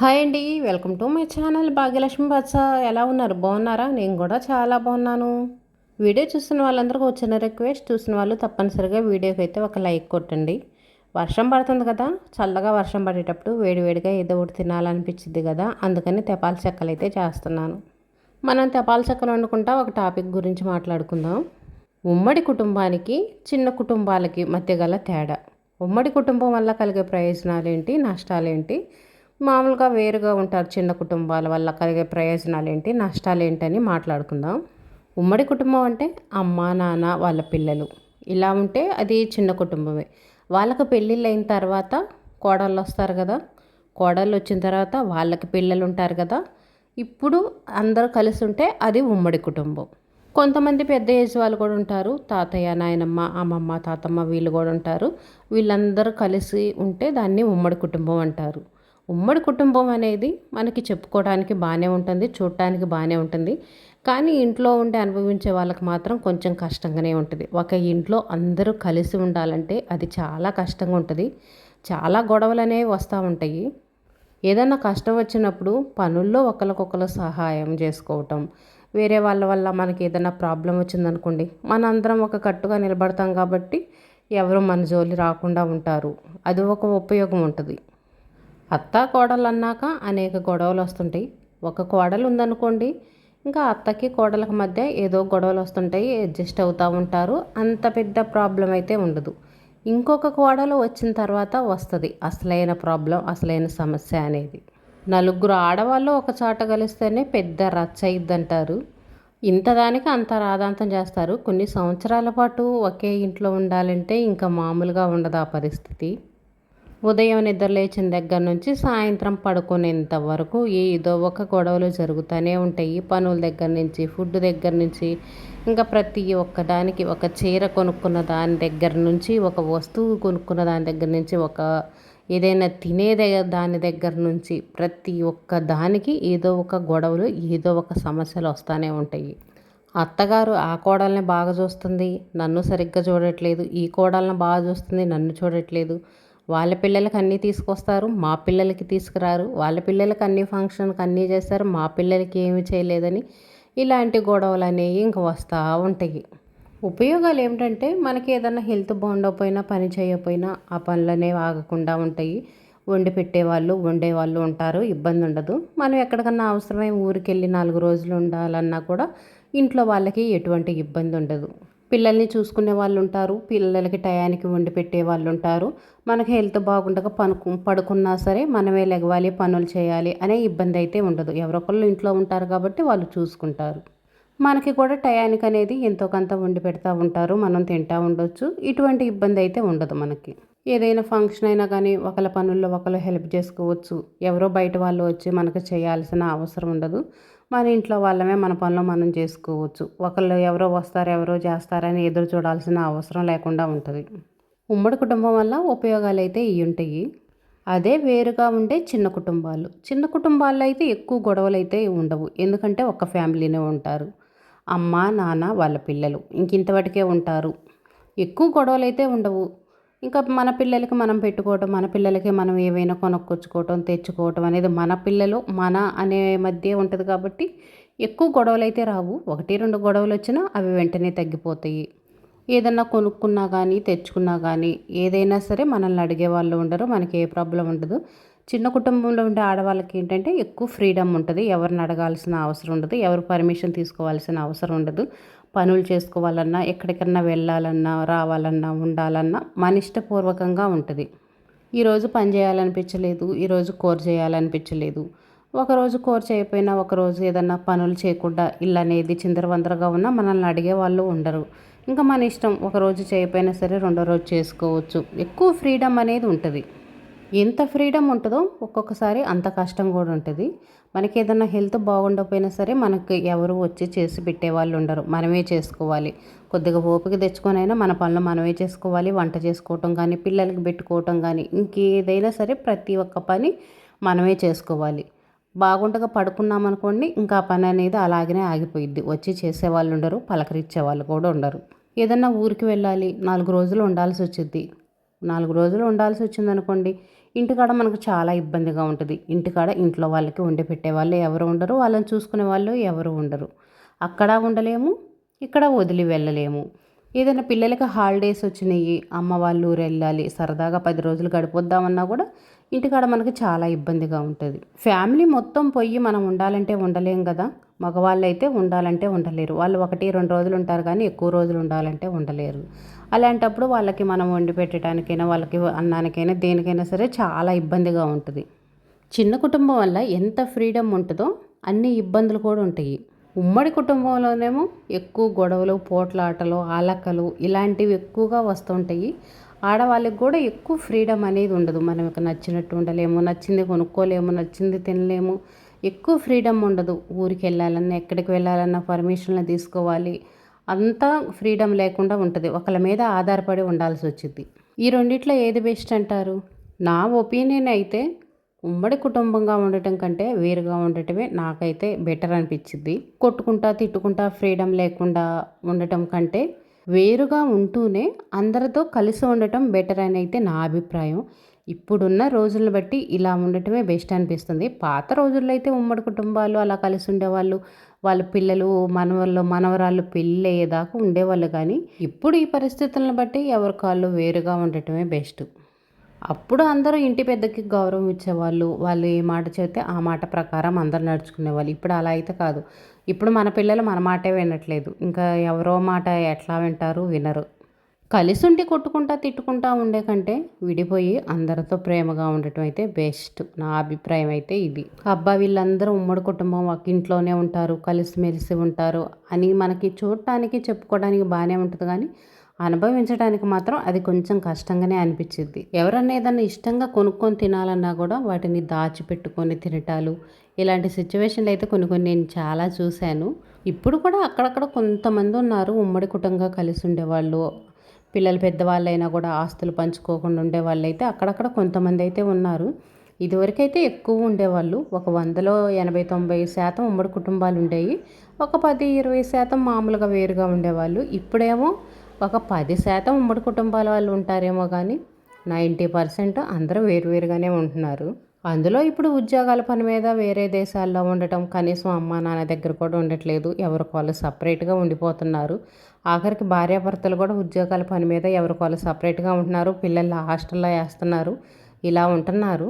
Hi అండి welcome to my channel Bhagyalakshmi Batsa ఎలా ఉన్నారు? బాగున్నారా? నేను కూడా చాలా బాగున్నాను. వీడియో చూస్తున్న వాళ్ళందరికీ వచ్చిన రిక్వెస్ట్. చూసిన వాళ్ళు తప్పనిసరిగా వీడియోకి అయితే ఒక లైక్ కొట్టండి. వర్షం పడుతుంది కదా చల్లగా వర్షం పడేటప్పుడు వేడివేడిగా ఏదో ఒకటి తినాలనిపించింది కదా అందుకని తెపాల చెక్కలు అయితే చేస్తున్నాను. మనం తెపాల చెక్కలు వండుకుంటా ఒక టాపిక్ గురించి మాట్లాడుకుందాం. ఉమ్మడి కుటుంబానికి చిన్న కుటుంబాలకి మధ్య గల తేడా. ఉమ్మడి కుటుంబం వల్ల కలిగే ప్రయోజనాలు ఏంటి నష్టాలేంటి? మామూలుగా వేరుగా ఉంటారు చిన్న కుటుంబాల వల్ల కలిగే ప్రయోజనాలు ఏంటి నష్టాలు ఏంటని మాట్లాడుకుందాం. ఉమ్మడి కుటుంబం అంటే అమ్మ నాన్న వాళ్ళ పిల్లలు. ఇలా ఉంటే అది చిన్న కుటుంబమే. వాళ్ళకి పెళ్ళిళ్ళు అయిన తర్వాత కోడళ్ళు వస్తారు కదా. కోడళ్ళు వచ్చిన తర్వాత వాళ్ళకి పిల్లలు ఉంటారు కదా. ఇప్పుడు అందరూ కలిసి ఉంటే అది ఉమ్మడి కుటుంబం. కొంతమంది పెద్ద ఏజ్ వాళ్ళు కూడా ఉంటారు. తాతయ్య నాయనమ్మ అమ్మమ్మ తాతమ్మ వీళ్ళు కూడా ఉంటారు. వీళ్ళందరూ కలిసి ఉంటే దాన్ని ఉమ్మడి కుటుంబం అంటారు. ఉమ్మడి కుటుంబం అనేది మనకి చెప్పుకోవడానికి బాగానే ఉంటుంది చూడటానికి బాగానే ఉంటుంది. కానీ ఇంట్లో ఉండి అనుభవించే వాళ్ళకి మాత్రం కొంచెం కష్టంగానే ఉంటుంది. ఒక ఇంట్లో అందరూ కలిసి ఉండాలంటే అది చాలా కష్టంగా ఉంటుంది. చాలా గొడవలు అనేవి వస్తూ ఉంటాయి. ఏదైనా కష్టం వచ్చినప్పుడు పనుల్లో ఒకరికొకరు సహాయం చేసుకోవటం వేరే వాళ్ళ వల్ల మనకి ఏదైనా ప్రాబ్లం వచ్చిందనుకోండి మనందరం ఒక కట్టుగా నిలబడతాం కాబట్టి ఎవరు మన జోలి రాకుండా ఉంటారు. అది ఒక ఉపయోగం ఉంటుంది. అత్త కోడలు అన్నాక అనేక గొడవలు వస్తుంటాయి ఒక కోడలు ఉందనుకోండి ఇంకా అత్తకి కోడలకు మధ్య ఏదో గొడవలు వస్తుంటాయి అడ్జస్ట్ అవుతూ ఉంటారు అంత పెద్ద ప్రాబ్లం అయితే ఉండదు. ఇంకొక కోడలు వచ్చిన తర్వాత వస్తుంది అసలైన ప్రాబ్లం అసలైన సమస్య అనేది. నలుగురు ఆడవాళ్ళు ఒక చోట కలిస్తేనే పెద్ద రచ్చ అంటారు ఇంత దానికి అంత రాదాంతం చేస్తారు. కొన్ని సంవత్సరాల పాటు ఒకే ఇంట్లో ఉండాలంటే ఇంకా మామూలుగా ఉండదు ఆ పరిస్థితి. ఉదయం నిద్ర లేచిన దగ్గర నుంచి సాయంత్రం పడుకునేంత వరకు ఏదో ఒక గొడవలు జరుగుతూనే ఉంటాయి. పనుల దగ్గర నుంచి ఫుడ్ దగ్గర నుంచి ఇంకా ప్రతి ఒక్క దానికి ఒక చీర కొనుక్కున్న దాని దగ్గర నుంచి ఒక వస్తువు కొనుక్కున్న దాని దగ్గర నుంచి ఒక ఏదైనా తినే దాని దగ్గర నుంచి ప్రతి ఒక్క దానికి ఏదో ఒక గొడవలు ఏదో ఒక సమస్యలు వస్తూనే ఉంటాయి. అత్తగారు ఆ కోడల్ని బాగా చూస్తుంది. నన్ను సరిగ్గా చూడట్లేదు. ఈ కోడల్ని బాగా చూస్తుంది. నన్ను చూడట్లేదు. వాళ్ళ పిల్లలకి అన్నీ తీసుకొస్తారు మా పిల్లలకి తీసుకురారు వాళ్ళ పిల్లలకి అన్ని ఫంక్షన్కి అన్నీ చేస్తారు మా పిల్లలకి ఏమి చేయలేదని ఇలాంటి గొడవలు అనేవి ఇంక వస్తూ ఉంటాయి. ఉపయోగాలు ఏమిటంటే మనకి ఏదైనా హెల్త్ బాగుండకపోయినా పని చేయకపోయినా ఆ పనులు అనేవి ఆగకుండా ఉంటాయి. వండి పెట్టేవాళ్ళు వండేవాళ్ళు ఉంటారు ఇబ్బంది ఉండదు. మనం ఎక్కడికన్నా అవసరమై ఊరికి వెళ్ళి నాలుగు రోజులు ఉండాలన్నా కూడా ఇంట్లో వాళ్ళకి ఎటువంటి ఇబ్బంది ఉండదు. పిల్లల్ని చూసుకునే వాళ్ళు ఉంటారు పిల్లలకి టయానికి వండి పెట్టే వాళ్ళు ఉంటారు మనకి హెల్త్ బాగుండక పనుకు పడుకున్నా సరే మనమే లెగవాలి పనులు చేయాలి అనే ఇబ్బంది అయితే ఉండదు. ఎవరొకళ్ళు ఇంట్లో ఉంటారు కాబట్టి వాళ్ళు చూసుకుంటారు. మనకి కూడా టయానికి అనేది ఎంతో కొంత వండి పెడతా ఉంటారు మనం తింటా ఉండొచ్చు. ఇటువంటి ఇబ్బంది అయితే ఉండదు మనకి. ఏదైనా ఫంక్షన్ అయినా కానీ ఒకళ్ళ పనుల్లో ఒకళ్ళు హెల్ప్ చేసుకోవచ్చు. ఎవరో బయట వాళ్ళు వచ్చి మనకు చేయాల్సిన అవసరం ఉండదు. మన ఇంట్లో వాళ్ళమే మన పనులు మనం చేసుకోవచ్చు. ఒకళ్ళు ఎవరో వస్తారు ఎవరో చేస్తారని ఎదురు చూడాల్సిన అవసరం లేకుండా ఉంటుంది. ఉమ్మడి కుటుంబం వల్ల ఉపయోగాలు అయితే ఇవి ఉంటాయి. అదే వేరుగా ఉండే చిన్న కుటుంబాలు. చిన్న కుటుంబాల్లో అయితే ఎక్కువ గొడవలు అయితే ఉండవు. ఎందుకంటే ఒక ఫ్యామిలీనే ఉంటారు. అమ్మ నాన్న వాళ్ళ పిల్లలు ఇంక ఇంతవరకే ఉంటారు. ఎక్కువ గొడవలు అయితే ఉండవు. ఇంకా మన పిల్లలకి మనం పెట్టుకోవటం మన పిల్లలకి మనం ఏవైనా కొనుక్కొచ్చుకోవటం తెచ్చుకోవటం అనేది మన పిల్లలు మన అనే మధ్య ఉంటుంది కాబట్టి ఎక్కువ గొడవలు అయితే రావు. ఒకటి రెండు గొడవలు వచ్చినా అవి వెంటనే తగ్గిపోతాయి. ఏదన్నా కొనుక్కున్నా కానీ తెచ్చుకున్నా కానీ ఏదైనా సరే మనల్ని అడిగే వాళ్ళు ఉండరు మనకి ఏ ప్రాబ్లం ఉండదు. చిన్న కుటుంబంలో ఉండే ఆడవాళ్ళకి ఏంటంటే ఎక్కువ ఫ్రీడమ్ ఉంటుంది. ఎవరిని అడగాల్సిన అవసరం ఉండదు ఎవరు పర్మిషన్ తీసుకోవాల్సిన అవసరం ఉండదు. పనులు చేసుకోవాలన్నా ఎక్కడికన్నా వెళ్ళాలన్నా రావాలన్నా ఉండాలన్నా మన ఇష్టపూర్వకంగా ఉంటుంది. ఈరోజు పని చేయాలనిపించలేదు ఈరోజు కోర్ చేయాలనిపించలేదు. ఒకరోజు కోర్ చేయకపోయినా ఒకరోజు ఏదన్నా పనులు చేయకుండా ఇల్లు అనేది చిందరవందరగా ఉన్నా మనల్ని అడిగే వాళ్ళు ఉండరు. ఇంకా మన ఇష్టం ఒకరోజు చేయకపోయినా సరే రెండో రోజు చేసుకోవచ్చు. ఎక్కువ ఫ్రీడమ్ అనేది ఉంటుంది. ఎంత ఫ్రీడమ్ ఉంటుందో ఒక్కొక్కసారి అంత కష్టం కూడా ఉంటుంది. మనకి ఏదైనా హెల్త్ బాగుండకపోయినా సరే మనకి ఎవరు వచ్చి చేసి పెట్టేవాళ్ళు ఉండరు. మనమే చేసుకోవాలి. కొద్దిగా ఓపిక తెచ్చుకొని అయినా మన పనులు మనమే చేసుకోవాలి. వంట చేసుకోవటం కానీ పిల్లలకి పెట్టుకోవటం కానీ ఇంకేదైనా సరే ప్రతి ఒక్క పని మనమే చేసుకోవాలి. బాగుండగా పడుకున్నామనుకోండి ఇంకా పని అనేది అలాగనే ఆగిపోయిద్ది. వచ్చి చేసేవాళ్ళు ఉండరు పలకరించే వాళ్ళు కూడా ఉండరు. ఏదన్నా ఊరికి వెళ్ళాలి నాలుగు రోజులు ఉండాల్సి వచ్చింది నాలుగు రోజులు ఉండాల్సి వచ్చిందనుకోండి ఇంటికాడ మనకు చాలా ఇబ్బందిగా ఉంటుంది. ఇంటికాడ ఇంట్లో వాళ్ళకి వండి పెట్టే వాళ్ళు ఎవరు ఉండరు వాళ్ళని చూసుకునే వాళ్ళు ఎవరు ఉండరు. అక్కడ ఉండలేము ఇక్కడ వదిలి వెళ్ళలేము. ఏదైనా పిల్లలకి హాలిడేస్ వచ్చినాయి అమ్మ వాళ్ళ ఊరు వెళ్ళాలి సరదాగా పది రోజులు గడిపొద్దామన్నా కూడా ఇంటికాడ మనకి చాలా ఇబ్బందిగా ఉంటుంది. ఫ్యామిలీ మొత్తం పోయి మనం ఉండాలంటే ఉండలేం కదా. మగవాళ్ళు అయితే ఉండాలంటే ఉండలేరు. వాళ్ళు ఒకటి రెండు రోజులు ఉంటారు కానీ ఎక్కువ రోజులు ఉండాలంటే ఉండలేరు. అలాంటప్పుడు వాళ్ళకి మనం వండి పెట్టడానికైనా వాళ్ళకి అన్నానికైనా దేనికైనా సరే చాలా ఇబ్బందిగా ఉంటుంది. చిన్న కుటుంబం వల్ల ఎంత ఫ్రీడమ్ ఉంటుందో అన్ని ఇబ్బందులు కూడా ఉంటాయి. ఉమ్మడి కుటుంబంలోనేమో ఎక్కువ గొడవలు పోట్లాటలు ఆలకలు ఇలాంటివి ఎక్కువగా వస్తుంటాయి. ఆడవాళ్ళకి కూడా ఎక్కువ ఫ్రీడమ్ అనేది ఉండదు. మనం ఇక నచ్చినట్టు ఉండలేము నచ్చింది కొనుక్కోలేము నచ్చింది తినలేము. ఎక్కువ ఫ్రీడమ్ ఉండదు. ఊరికి వెళ్ళాలన్నా ఎక్కడికి వెళ్ళాలన్నా పర్మిషన్లు తీసుకోవాలి. అంతా ఫ్రీడమ్ లేకుండా ఉంటుంది. ఒకళ్ళ మీద ఆధారపడి ఉండాల్సి వచ్చింది ఈ రెండిట్లో ఏది బెస్ట్ అంటారు? నా ఒపీనియన్ అయితే ఉమ్మడి కుటుంబంగా ఉండటం కంటే వేరుగా ఉండటమే నాకైతే బెటర్ అనిపించింది కొట్టుకుంటా తిట్టుకుంటా ఫ్రీడమ్ లేకుండా ఉండటం కంటే వేరుగా ఉంటూనే అందరితో కలిసి ఉండటం బెటర్ అని అయితే నా అభిప్రాయం. ఇప్పుడున్న రోజులను బట్టి ఇలా ఉండటమే బెస్ట్ అనిపిస్తుంది. పాత రోజుల్లో అయితే ఉమ్మడి కుటుంబాలు అలా కలిసి ఉండేవాళ్ళు. వాళ్ళ పిల్లలు మనవళ్ళు మనవరాళ్ళు పెళ్ళి అయ్యేదాకా ఉండేవాళ్ళు కానీ ఇప్పుడు ఈ పరిస్థితులను బట్టి ఎవరి కాళ్ళు వేరుగా ఉండటమే బెస్ట్ అప్పుడు అందరూ ఇంటి పెద్దకి గౌరవం ఇచ్చేవాళ్ళు. వాళ్ళు ఏ మాట చెబితే ఆ మాట ప్రకారం అందరు నడుచుకునేవాళ్ళు. ఇప్పుడు అలా అయితే కాదు. ఇప్పుడు మన పిల్లలు మన మాటే వినట్లేదు. ఇంకా ఎవరో మాట ఎట్లా వింటారు వినరు. కలిసి ఉండి కొట్టుకుంటా తిట్టుకుంటా ఉండే కంటే విడిపోయి అందరితో ప్రేమగా ఉండటం అయితే బెస్ట్. నా అభిప్రాయం అయితే ఇది. అబ్బా వీళ్ళందరూ ఉమ్మడి కుటుంబం ఒక ఇంట్లోనే ఉంటారు కలిసిమెలిసి ఉంటారు అని మనకి చూడటానికి చెప్పుకోవడానికి బాగానే ఉంటుంది. కానీ అనుభవించడానికి మాత్రం అది కొంచెం కష్టంగానే అనిపించింది ఎవరన్నా ఏదన్నా ఇష్టంగా కొనుక్కొని తినాలన్నా కూడా వాటిని దాచిపెట్టుకొని తినటాలు ఇలాంటి సిచ్యువేషన్లు అయితే కొన్ని కొన్ని నేను చాలా చూశాను. ఇప్పుడు కూడా అక్కడక్కడ కొంతమంది ఉన్నారు ఉమ్మడి కుటుంబంగా కలిసి ఉండేవాళ్ళు. పిల్లలు పెద్దవాళ్ళైనా కూడా ఆస్తులు పంచుకోకుండా ఉండేవాళ్ళు అయితే అక్కడక్కడ కొంతమంది అయితే ఉన్నారు. ఇదివరకైతే ఎక్కువ ఉండేవాళ్ళు. ఒక వందలో ఎనభై తొంభై శాతం ఉమ్మడి కుటుంబాలు ఉండేవి. ఒక పది ఇరవై శాతం మామూలుగా వేరుగా ఉండేవాళ్ళు. ఇప్పుడేమో ఒక పది శాతం ఉమ్మడి కుటుంబాల వాళ్ళు ఉంటారేమో కానీ నైంటీ పర్సెంట్ అందరూ వేరువేరుగానే ఉంటున్నారు. అందులో ఇప్పుడు ఉద్యోగాల పని మీద వేరే దేశాల్లో ఉండటం కనీసం అమ్మా నాన్న దగ్గర కూడా ఉండట్లేదు. ఎవరికి వాళ్ళు సపరేట్గా ఉండిపోతున్నారు. ఆఖరికి భార్యాభర్తలు కూడా ఉద్యోగాల పని మీద ఎవరికి వాళ్ళు సపరేట్గా ఉంటున్నారు. పిల్లలు హాస్టల్లో వేస్తున్నారు. ఇలా ఉంటున్నారు.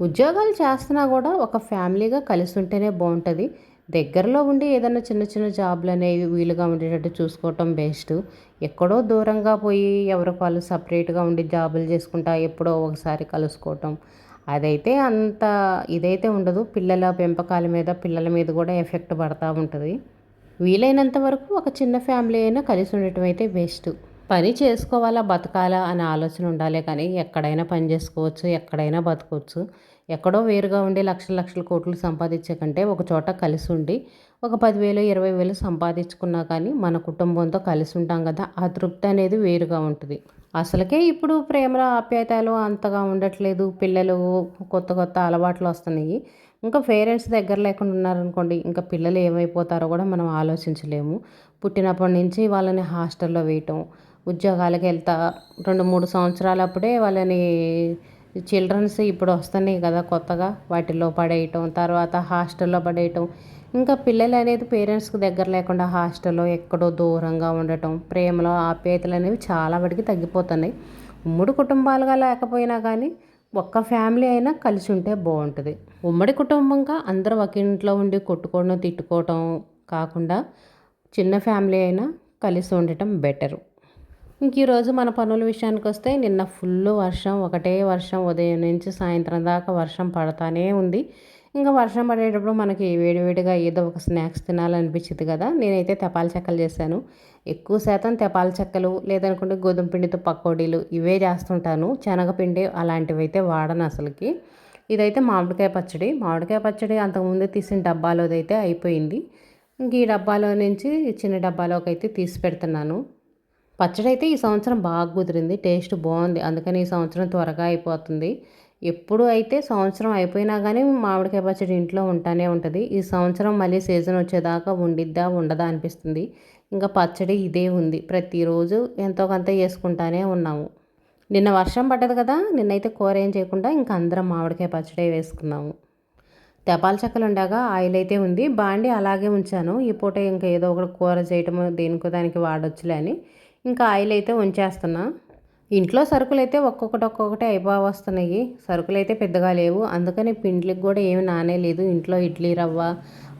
ఉద్యోగాలు చేస్తున్నా కూడా ఒక ఫ్యామిలీగా కలిసి ఉంటేనే బాగుంటుంది. దగ్గరలో ఉండి ఏదైనా చిన్న చిన్న జాబ్లు అనేవి వీలుగా ఉండేటట్టు చూసుకోవటం బెస్ట్. ఎక్కడో దూరంగా పోయి ఎవరికి వాళ్ళు సపరేట్గా ఉండి జాబులు చేసుకుంటా ఎప్పుడో ఒకసారి కలుసుకోవటం. అదైతే అంత ఇదైతే ఉండదు. పిల్లల పెంపకాల మీద పిల్లల మీద కూడా ఎఫెక్ట్ పడతా ఉంటుంది. వీలైనంత వరకు ఒక చిన్న ఫ్యామిలీ అయినా కలిసి ఉండటం అయితే బెస్ట్. పని చేసుకోవాలా బతకాలా అనే ఆలోచన ఉండాలి కానీ ఎక్కడైనా పని చేసుకోవచ్చు ఎక్కడైనా బతకవచ్చు ఎక్కడో వేరుగా ఉండి లక్షల లక్షల కోట్లు సంపాదించే కంటే ఒక చోట కలిసి ఉండి ఒక పదివేలు ఇరవై వేలు సంపాదించుకున్నా కానీ మన కుటుంబంతో కలిసి ఉంటాం కదా ఆ తృప్తి అనేది వేరుగా ఉంటుంది. అసలుకే ఇప్పుడు ప్రేమల ఆప్యాయతలు అంతగా ఉండట్లేదు పిల్లలు కొత్త కొత్త అలవాట్లు వస్తున్నాయి. ఇంకా పేరెంట్స్ దగ్గర లేకుండా ఉన్నారనుకోండి ఇంకా పిల్లలు ఏమైపోతారో కూడా మనం ఆలోచించలేము. పుట్టినప్పటి నుంచి వాళ్ళని హాస్టల్లో వేయటం ఉద్యోగాలకు వెళ్తా రెండు మూడు సంవత్సరాలప్పుడే వాళ్ళని చిల్డ్రన్స్ ఇప్పుడు వస్తున్నాయి కదా కొత్తగా. వాటిల్లో పడేయటం తర్వాత హాస్టల్లో పడేయటం. ఇంకా పిల్లలు అనేది పేరెంట్స్కి దగ్గర లేకుండా హాస్టల్లో ఎక్కడో దూరంగా ఉండటం ప్రేమలో ఆప్యాయతలు అనేవి చాలా వాటికి తగ్గిపోతున్నాయి. ఉమ్మడి కుటుంబాలుగా లేకపోయినా కానీ ఒక్క ఫ్యామిలీ అయినా కలిసి ఉంటే బాగుంటుంది. ఉమ్మడి కుటుంబంగా అందరూ ఒక ఇంట్లో ఉండి కొట్టుకోవడం తిట్టుకోవటం కాకుండా చిన్న ఫ్యామిలీ అయినా కలిసి ఉండటం బెటరు. ఇంక ఈరోజు మన పనుల విషయానికి వస్తే నిన్న ఫుల్ వర్షం ఒకటే వర్షం ఉదయం నుంచి సాయంత్రం దాకా వర్షం పడతానే ఉంది. ఇంకా వర్షం పడేటప్పుడు మనకి వేడివేడిగా ఏదో ఒక స్నాక్స్ తినాలనిపించింది కదా. నేనైతే తెపాల చెక్కలు చేశాను. ఎక్కువ శాతం తెపాల చెక్కలు లేదనుకుంటే గోధుమ పిండితో పకోడీలు ఇవే చేస్తుంటాను. శనగపిండి అలాంటివి అయితే వాడను అసలుకి. ఇదైతే మామిడికాయ పచ్చడి. మామిడికాయ పచ్చడి అంతకుముందు తీసిన డబ్బాలోదైతే అయిపోయింది. ఇంక ఈ డబ్బాలో నుంచి చిన్న డబ్బాలోకి అయితే తీసి పెడుతున్నాను. పచ్చడి అయితే ఈ సంవత్సరం బాగా కుదిరింది టేస్ట్ బాగుంది. అందుకని ఈ సంవత్సరం త్వరగా అయిపోతుంది. ఎప్పుడు అయితే సంవత్సరం అయిపోయినా కానీ మామిడికాయ పచ్చడి ఇంట్లో ఉంటానే ఉంటుంది. ఈ సంవత్సరం మళ్ళీ సీజన్ వచ్చేదాకా ఉండిద్దా ఉండదా అనిపిస్తుంది. ఇంకా పచ్చడి ఇదే ఉంది. ప్రతిరోజు ఎంతో కొంత వేసుకుంటానే ఉన్నాము. నిన్న వర్షం పడ్డది కదా నిన్నైతే కూర ఏం చేయకుండా ఇంకా అందరం మామిడికాయ పచ్చడి వేసుకున్నాము. తెపాల చెక్కలు ఉండగా ఆయిల్ అయితే ఉంది. బాండి అలాగే ఉంచాను. ఈ పూట ఇంకా ఏదో ఒకటి కూర చేయటము దేనికో దానికి వాడొచ్చులే అని. ఇంకా ఆయిల్ అయితే ఉంచేస్తున్నా. ఇంట్లో సరుకులు అయితే ఒక్కొక్కటి ఒక్కొక్కటి అయిపో వస్తున్నాయి. సరుకులు అయితే పెద్దగా లేవు. అందుకని పిండ్లకి కూడా ఏమి నానే లేదు. ఇంట్లో ఇడ్లీ రవ్వ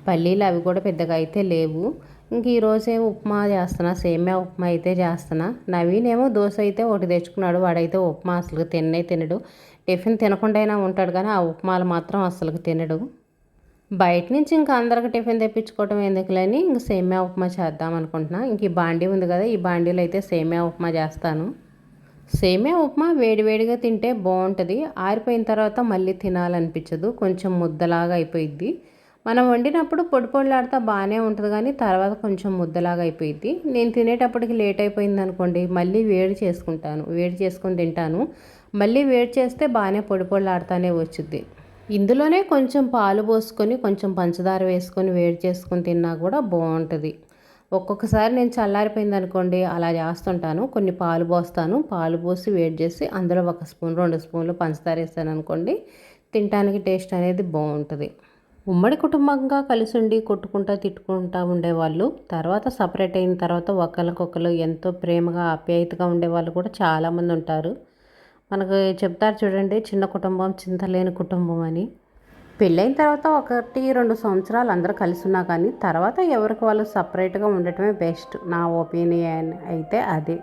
పల్లీలు అవి కూడా పెద్దగా అయితే లేవు. ఇంక ఈరోజే ఉప్మా చేస్తున్నా. సేమ్యా ఉప్మా అయితే చేస్తున్నా. నవీన్ ఏమో దోశ అయితే ఒకటి తెచ్చుకున్నాడు. వాడైతే ఉప్మా అసలు తిన్నే తినడు. టిఫిన్ తినకుండా అయినా ఉంటాడు కానీ ఆ ఉప్మాలు మాత్రం అసలు తినడు. బయట నుంచి ఇంకా అందరికి టిఫిన్ తెప్పించుకోవటం ఎందుకులని ఇంక సేమ్యా ఉప్మా చేద్దాం అనుకుంటున్నా. ఇంక ఈ బాండీ ఉంది కదా ఈ బాండీలో అయితే సేమ్యా ఉప్మా చేస్తాను. సేమ్యా ఉప్మా వేడివేడిగా తింటే బాగుంటుంది. ఆరిపోయిన తర్వాత మళ్ళీ తినాలనిపించదు. కొంచెం ముద్దలాగా అయిపోయిద్ది. మనం వండినప్పుడు పొడి పొడిలాడితే బాగానే ఉంటుంది కానీ తర్వాత కొంచెం ముద్దలాగా అయిపోయింది నేను తినేటప్పటికి లేట్ అయిపోయింది అనుకోండి మళ్ళీ వేడి చేసుకుంటాను వేడి చేసుకొని తింటాను. మళ్ళీ వేడి చేస్తే బాగానే పొడి పొడిలాడుతూనే వచ్చింది ఇందులోనే కొంచెం పాలు పోసుకొని కొంచెం పంచదార వేసుకొని వేడి చేసుకొని తిన్నా కూడా బాగుంటుంది. ఒక్కొక్కసారి నేను చల్లారిపోయింది అనుకోండి అలా చేస్తుంటాను. కొన్ని పాలు పోస్తాను. పాలు పోసి వేడి చేసి అందులో ఒక స్పూన్ రెండు స్పూన్లు పంచదార వేస్తాను అనుకోండి తినడానికి టేస్ట్ అనేది బాగుంటుంది. ఉమ్మడి కుటుంబంగా కలిసి ఉండి కొట్టుకుంటా తిట్టుకుంటా ఉండేవాళ్ళు తర్వాత సపరేట్ అయిన తర్వాత ఒకరికొకరు ఎంతో ప్రేమగా ఆప్యాయతగా ఉండేవాళ్ళు కూడా చాలామంది ఉంటారు. మనకు చెప్తారు చూడండి చిన్న కుటుంబం చింతలేని కుటుంబం అని. పెళ్ళైన తర్వాత ఒకటి రెండు సంవత్సరాలు అందరూ కలిసి ఉన్నా కానీ తర్వాత ఎవరికి వాళ్ళు సపరేట్గా ఉండటమే బెస్ట్ నా ఒపీనియన్ అయితే అది.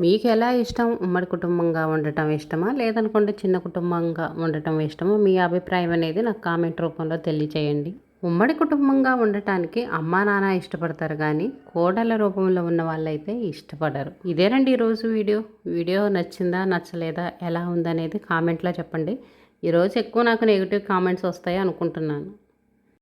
మీకు ఎలా ఇష్టం? ఉమ్మడి కుటుంబంగా ఉండటం ఇష్టమా? లేదనుకుంటే చిన్న కుటుంబంగా ఉండటం ఇష్టమా? మీ అభిప్రాయం అనేది నాకు కామెంట్ రూపంలో తెలియచేయండి. ఉమ్మడి కుటుంబంగా ఉండటానికి అమ్మా నాన్న ఇష్టపడతారు కానీ కోడల రూపంలో ఉన్న వాళ్ళైతే ఇష్టపడరు. ఇదేనండి ఈరోజు వీడియో. వీడియో నచ్చిందా నచ్చలేదా ఎలా ఉందనేది కామెంట్లో చెప్పండి. ఈరోజు ఎక్కువ నాకు నెగిటివ్ కామెంట్స్ వస్తాయి అనుకుంటున్నాను.